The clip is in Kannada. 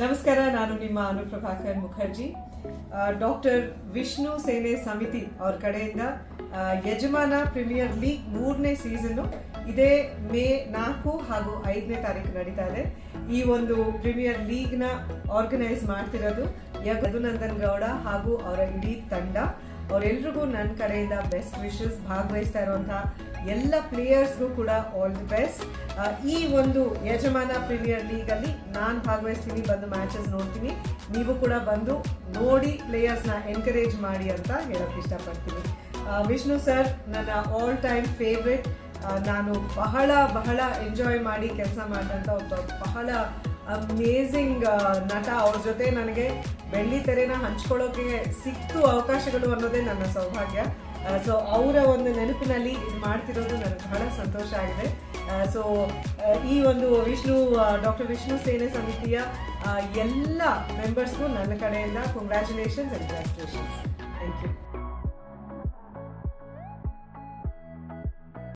ನಮಸ್ಕಾರ, ನಾನು ನಿಮ್ಮ ಅನುಪ್ರಭಾಕರ್ ಮುಖರ್ಜಿ. ಡಾಕ್ಟರ್ ವಿಷ್ಣು ಸೇನೆ ಸಮಿತಿ ಅವ್ರ ಕಡೆಯಿಂದ ಯಜಮಾನ ಪ್ರೀಮಿಯರ್ ಲೀಗ್ ಮೂರನೇ ಸೀಸನ್ನು ಇದೇ ಮೇ ನಾಲ್ಕು ಹಾಗೂ ಐದನೇ ತಾರೀಕು ನಡೀತಾ ಇದೆ. ಈ ಒಂದು ಪ್ರೀಮಿಯರ್ ಲೀಗ್ನ ಆರ್ಗನೈಸ್ ಮಾಡ್ತಿರೋದು ಯಗುನಂದನ್ ಗೌಡ ಹಾಗೂ ಅವರ ಇಡೀ ತಂಡ. ಅವರೆಲ್ರಿಗೂ ನನ್ನ ಕಡೆಯಿಂದ ಬೆಸ್ಟ್ ವಿಶಸ್ ಭಾಗವಹಿಸ್ತಾ ಇರುವಂತಹ ಎಲ್ಲ ಪ್ಲೇಯರ್ಸ್ಗೂ ಕೂಡ ಆಲ್ ದಿ ಬೆಸ್ಟ್ ಈ ಒಂದು ಯಜಮಾನ ಪ್ರೀಮಿಯರ್ ಲೀಗ್ ಅಲ್ಲಿ ನಾನು ಭಾಗವಹಿಸ್ತೀನಿ, ಬಂದು ಮ್ಯಾಚಸ್ ನೋಡ್ತೀನಿ. ನೀವು ಕೂಡ ಬಂದು ನೋಡಿ ಪ್ಲೇಯರ್ಸ್ನ ಎನ್ಕರೇಜ್ ಮಾಡಿ ಅಂತ ಹೇಳೋಕ್ಕೆ ಇಷ್ಟಪಡ್ತೀನಿ. ವಿಷ್ಣು ಸರ್ ನನ್ನ ಆಲ್ ಟೈಮ್ ಫೇವ್ರೆಟ್ ನಾನು ಬಹಳ ಬಹಳ ಎಂಜಾಯ್ ಮಾಡಿ ಕೆಲಸ ಮಾಡಿದಂಥ ಒಬ್ಬ ಬಹಳ ಅಮೇಝಿಂಗ್ ನಟ ಅವ್ರ ಜೊತೆ ನನಗೆ ಬೆಳ್ಳಿ ತೆರೆನ ಹಂಚ್ಕೊಳ್ಳೋಕೆ ಸಿಕ್ತು ಅವಕಾಶಗಳು ಅನ್ನೋದೇ ನನ್ನ ಸೌಭಾಗ್ಯ. ಸೊ ಅವರ ಒಂದು ನೆನಪಿನಲ್ಲಿ ಇದು ಮಾಡ್ತಿರೋದು ನನಗೆ ಬಹಳ ಸಂತೋಷ ಆಗಿದೆ. ಸೊ ಈ ಒಂದು ವಿಷ್ಣು ಡಾಕ್ಟರ್ ವಿಷ್ಣು ಸೇನೆ ಸಮಿತಿಯ ಎಲ್ಲ ಮೆಂಬರ್ಸ್ಗೂ ನನ್ನ ಕಡೆಯಿಂದ ಕಂಗ್ರ್ಯಾಚುಲೇಷನ್ಸ್ ಬೆಸ್ಟ್ ಥ್ಯಾಂಕ್ ಯು